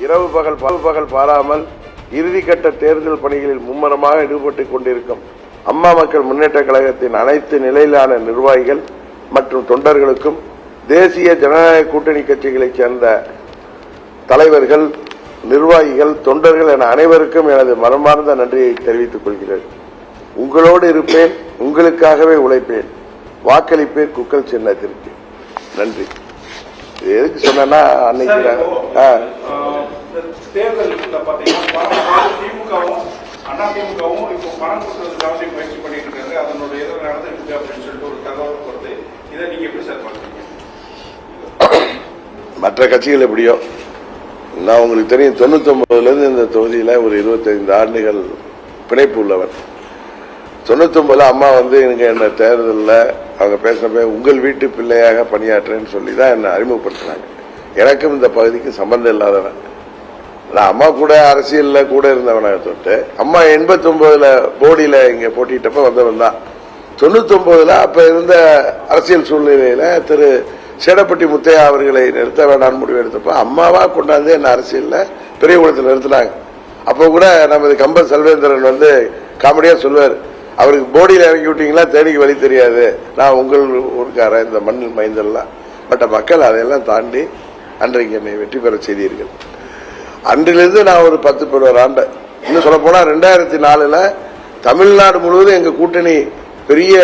இரவு பகல் பகல் பகல் பாராமல் இறுதிக்கட்ட தேர்தல் பணிகளில் மும்முரமாக ஈடுபட்டுக் கொண்டிருக்கும் அம்மா மக்கள் முன்னேற்ற கழகத்தின் அனைத்து நிலையிலான நிர்வாகிகள் மற்றும் தொண்டர்களுக்கும் தேசிய ஜனநாயக கூட்டணி கட்சிகளைச் சேர்ந்த தலைவர்கள் நிர்வாகிகள் தொண்டர்கள் என அனைவருக்கும் எனது மனமார்ந்த நன்றியை தெரிவித்துக் கொள்கிறேன். உங்களோடு இருப்பேன் உங்களுக்காகவே உழைப்பேன் வாக்களிப்பேன் குக்கல் சின்னத்திற்கு. நன்றி. எதுக்கு சொன்னா அன்னைக்கு இந்த தேர்தலுக்குள்ள பாத்தீங்கன்னா பணம் அண்ணா திமுகவும் இப்போ பணம் கொடுக்கறதுக்காக முயற்சி பண்ணிட்டு இருக்காங்க. அதனுடைய ஏதோ நடந்துட்டு இருக்கு அப்படின்னு சொல்லிட்டு ஒரு தகவல் வருது இதை நீங்க எப்படி சார் பாக்குறீங்க மற்ற கட்சிகள் எப்படியோ? நான் உங்களுக்கு தெரியும் தொண்ணூத்தொன்பதுல இருந்து இந்த தொகுதியில் ஒரு இருபத்தைந்து ஆண்டுகள் பிணைப்பு உள்ளவர். தொண்ணூத்தொன்பதுல அம்மா வந்து எனக்கு என்ன தேர்தலில் அவங்க பேசினப்ப உங்கள் வீட்டு பிள்ளையாக பணியாற்றுறேன்னு சொல்லி தான் என்னை அறிமுகப்படுத்தினாங்க. எனக்கும் இந்த பகுதிக்கு சம்பந்தம் இல்லாதவன். நான் அம்மா கூட அரசியல்ல கூட இருந்தவனை தொட்டு அம்மா எண்பத்தொம்போதில் போடியில இங்க போட்டிட்டப்ப வந்தவன் தான். தொண்ணூத்தொன்பதுல அப்ப இருந்த அரசியல் சூழ்நிலையில திரு சேடப்பட்டி முத்தையா அவர்களை நிறுத்த வேண்டாம்னு முடிவு எடுத்தப்ப அம்மாவா கொண்டாந்து என்ன அரசியல்ல பெரிய குளத்தில் நிறுத்தினாங்க. அப்போ கூட நமது கம்ப செல்வேந்திரன் வந்து காமெடியா சொல்வார் அவருக்கு போடியில் இறங்கி விட்டீங்களா? தேனிக்கு வழி தெரியாது. நான் உங்கள் ஊருக்காரன் இந்த மண்ணில் மைந்தெல்லாம். பட் மக்கள் அதையெல்லாம் தாண்டி அன்றைக்கு என்னை வெற்றி பெற செய்தீர்கள். அன்றிலிருந்து நான் ஒரு பத்து பதினோரு ஆண்டு. இன்னும் சொல்ல போனால் ரெண்டாயிரத்தி நாலில் தமிழ்நாடு முழுவதும் எங்கள் கூட்டணி பெரிய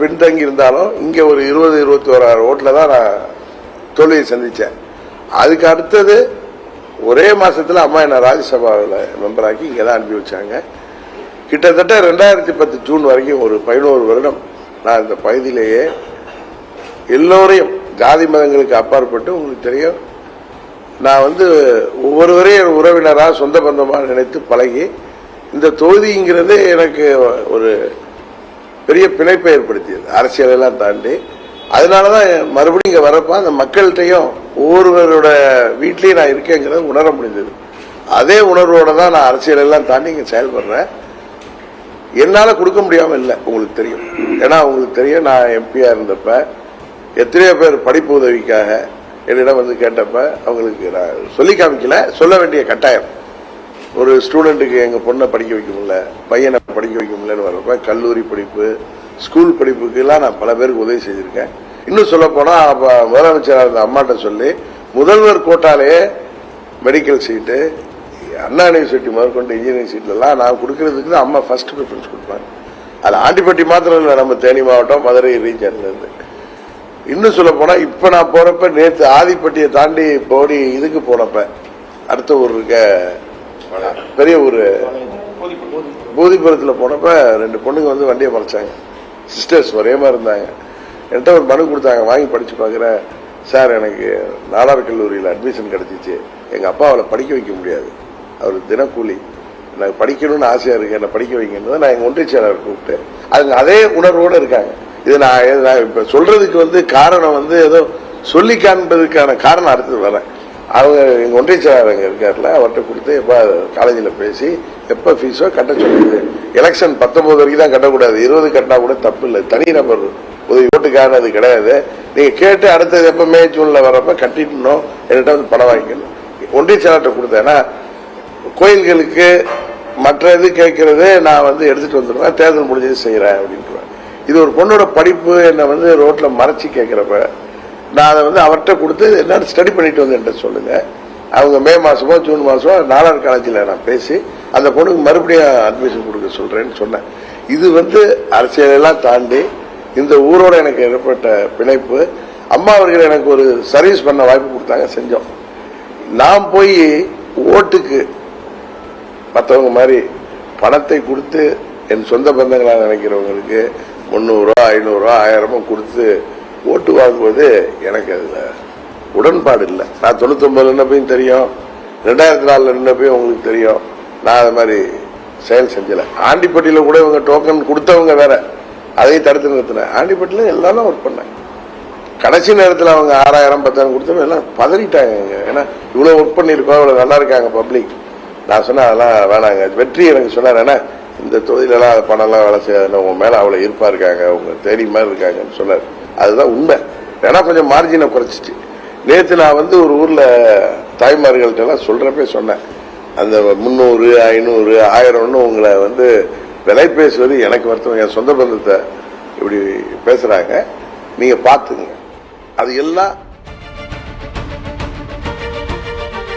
பின்தங்கி இருந்தாலும் இங்கே ஒரு இருபது இருபத்தி ஓராயிரம் ஓட்டில் தான் நான் தோல்வியை சந்தித்தேன் அதுக்கு அடுத்தது ஒரே மாதத்தில் அம்மா என்ன ராஜ்யசபாவில் மெம்பராக்கி இங்கே தான் அனுப்பி வச்சாங்க. கிட்டத்தட்ட ரெண்டாயிரத்தி பத்து ஜூன் வரைக்கும் ஒரு பதினோரு வருடம் நான் இந்த பகுதியிலேயே எல்லோரையும் ஜாதி மதங்களுக்கு அப்பாற்பட்டு உங்களுக்கு தெரியும் நான் வந்து ஒவ்வொருவரையும் உறவினராக சொந்த பந்தமாக நினைத்து பழகி இந்த தொகுதிங்கிறது எனக்கு ஒரு பெரிய பிணைப்பை ஏற்படுத்தியது. அரசியலெல்லாம் எல்லாம் தாண்டி. அதனாலதான் மறுபடியும் இங்கே வரப்ப அந்த மக்கள்கிட்டையும் ஒவ்வொருவரோட வீட்லேயும் நான் இருக்கேங்கிறத உணர முடிந்தது. அதே உணர்வோடு தான் நான் அரசியலெல்லாம் தாண்டி இங்கே செயல்படுறேன். என்னால் கொடுக்க முடியாமல் இல்லை உங்களுக்கு தெரியும். ஏன்னா உங்களுக்கு தெரியும் நான் எம்பியாக இருந்தப்ப எத்தனையோ பேர் படிப்பு உதவிக்காக என்னிடம் வந்து கேட்டப்ப அவங்களுக்கு நான் சொல்லி காமிக்கல. சொல்ல வேண்டிய கட்டாயம். ஒரு ஸ்டூடெண்ட்டுக்கு எங்கள் பொண்ணை படிக்க வைக்க முடியல பையனை படிக்க வைக்க முடியலன்னு வரப்ப கல்லூரி படிப்பு ஸ்கூல் படிப்புக்கெல்லாம் நான் பல பேருக்கு உதவி செஞ்சுருக்கேன். இன்னும் சொல்லப்போனால் அப்போ முதலமைச்சராக இருந்த அம்மாட்ட சொல்லி முதல்வர் கோட்டாலேயே மெடிக்கல் சீட்டு அண்ணா யூனிவர்சிட்டி முதற்கொண்டு இன்ஜினியரிங் சீட்லலாம் நான் கொடுக்கறதுக்கு தான் அம்மா ஃபர்ஸ்ட் ப்ரிஃபரன்ஸ் கொடுப்பேன் அது ஆண்டிப்பட்டி மாத்திரம் இல்லை நம்ம தேனி மாவட்டம் மதுரை ரீஜன்லேருந்து இன்னும் சொல்ல போனா இப்ப நான் போறப்ப நேத்து ஆதிப்பட்டியை தாண்டி போடி இதுக்கு போனப்ப அடுத்த ஊர் இருக்க பெரிய ஊர் பூதிபுரத்துல போனப்ப ரெண்டு பொண்ணுங்க வந்து வண்டியை மறைச்சாங்க. சிஸ்டர்ஸ் ஒரே மாதிரி இருந்தாங்க. என்கிட்ட ஒரு மனு கொடுத்தாங்க வாங்கி படிச்சு பார்க்குறேன் சார் எனக்கு நாடார் கல்லூரியில் அட்மிஷன் கிடைச்சிச்சு. எங்க அப்பா அவளை படிக்க வைக்க முடியாது. அவர் தினக்கூலி. எனக்கு படிக்கணும்னு ஆசையா இருக்கு. என்னை படிக்க வைக்கணும் நான் எங்க ஒன்றிய செயலாளர் கூப்பிட்டு அவங்க அதே உணர்வோடு இருக்காங்க. இது நான் இப்போ நான் சொல்றதுக்கு வந்து காரணம் வந்து ஏதோ சொல்லி காண்பதுக்கான காரணம் அடுத்தது வரேன். அவங்க எங்கள் ஒன்றிய செயலாளர் அங்க அவர்கிட்ட கொடுத்து எப்போ காலேஜில் பேசி எப்போ ஃபீஸோ கட்ட சொல்லுது எலெக்ஷன் பத்தொன்பது வரைக்கும் தான் கட்டக்கூடாது இருபது கட்டினா கூட தப்பு இல்லை. தனிநபர் உதவி ஓட்டுக்கான அது கிடையாது. நீங்கள் கேட்டு அடுத்தது எப்போ மே ஜூனில் வரப்போ கட்டிடணும் என்கிட்ட வந்து பணம் வாங்கிக்கணும். ஒன்றிய செயலாளர்கிட்ட கொடுத்தேன்னா கோயில்களுக்கு மற்ற இது கேட்கறது நான் வந்து எடுத்துகிட்டு வந்துடுவேன் தேர்தல் முடிஞ்சது செய்கிறேன் அப்படின்ட்டு இது ஒரு பொண்ணோட படிப்பு என்னை வந்து ரோட்டில் மறைச்சி கேட்குறப்ப நான் அதை வந்து அவர்கிட்ட கொடுத்து என்னன்னு ஸ்டடி பண்ணிட்டு வந்து? என்கிட்ட சொல்லுங்க. அவங்க மே மாதமோ ஜூன் மாதமோ நாலாறு காலேஜில் நான் பேசி அந்த பொண்ணுக்கு மறுபடியும் அட்மிஷன் கொடுக்க சொல்கிறேன்னு சொன்னேன். இது வந்து அரசியலெல்லாம் தாண்டி இந்த ஊரோட எனக்கு ஏற்பட்ட பிணைப்பு அம்மா அவர்கள் எனக்கு ஒரு சர்வீஸ் பண்ண வாய்ப்பு கொடுத்தாங்க செஞ்சோம். நான் போய் ஓட்டுக்கு மற்றவங்க மாதிரி பணத்தை கொடுத்து என் சொந்த பந்தங்களாக நினைக்கிறவங்களுக்கு முந்நூறுரூவா ஐநூறுரூவா ஆயிரமோ கொடுத்து ஓட்டு வாங்குவது எனக்கு அதுல உடன்பாடு இல்லை. நான் தொண்ணூத்தொன்பதுல நின்னப்பையும் தெரியும்? ரெண்டாயிரத்தி நாலுல நின்னப்பையும் உங்களுக்கு தெரியும்? நான் அது மாதிரி செயல் செஞ்சல. ஆண்டிப்பட்டியில கூட இவங்க டோக்கன் கொடுத்தவங்க வேற. அதையும் தடுத்து நிறுத்தினேன். ஆண்டிப்பட்டியில எல்லாரும் ஒர்க் பண்ணேன். கடைசி நேரத்தில் அவங்க ஆறாயிரம் பத்தாயிரம் கொடுத்தவங்க எல்லாம் பதறிட்டாங்க ஏன்னா இவ்வளோ ஒர்க் பண்ணியிருக்கோம் இவ்வளோ நல்லா இருக்காங்க பப்ளிக் நான் சொன்னேன் அதெல்லாம் வேணாங்க. வெற்றி எனக்கு சொன்னார். ஏன்னா இந்த தொழிலெல்லாம் அது பணம்லாம் வேலை செய்யாதுன்னு உங்கள் மேலே அவ்வளோ இருப்பாக இருக்காங்க அவங்க தேடி மாதிரி இருக்காங்கன்னு சொன்னார். அதுதான் உண்மை. ஏன்னா கொஞ்சம் மார்ஜினை குறைச்சிட்டு நேற்று நான் வந்து ஒரு ஊரில் தாய்மார்கள்ட்டெல்லாம் சொல்கிறப்பே சொன்னேன். அந்த முந்நூறு ஐநூறு ஆயிரம்னு உங்களை வந்து விலை பேசுவது எனக்கு வருத்தம். என் சொந்த பந்தத்தை இப்படி பேசுகிறாங்க நீங்கள் பார்த்துங்க. அது எல்லாம்